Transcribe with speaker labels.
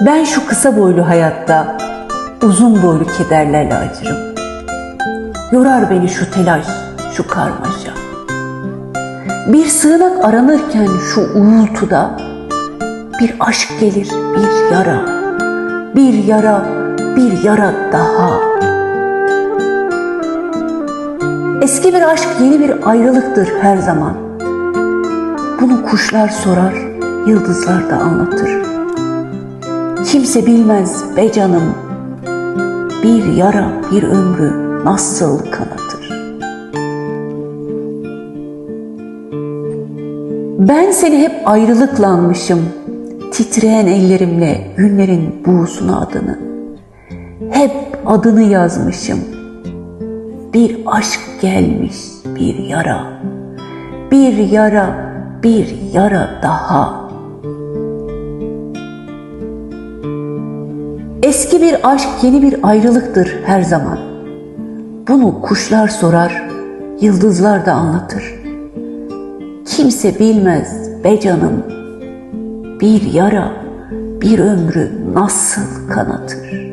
Speaker 1: Ben şu kısa boylu hayatta uzun boylu kederlerle acırım. Yorar beni şu telaş, şu karmaşa. Bir sığınak aranırken şu uğultuda bir aşk gelir, bir yara, bir yara, bir yara daha. Eski bir aşk yeni bir ayrılıktır her zaman. Bunu kuşlar sorar, yıldızlar da anlatır. Kimse bilmez be canım, bir yara bir ömrü nasıl kanatır. Ben seni hep ayrılıklanmışım, titreyen ellerimle günlerin buğusuna adını. Hep adını yazmışım. Bir aşk gelmiş, bir yara, bir yara, bir yara daha. Eski bir aşk yeni bir ayrılıktır her zaman. Bunu kuşlar sorar, yıldızlar da anlatır. Kimse bilmez be canım, bir yara bir ömrü nasıl kanatır.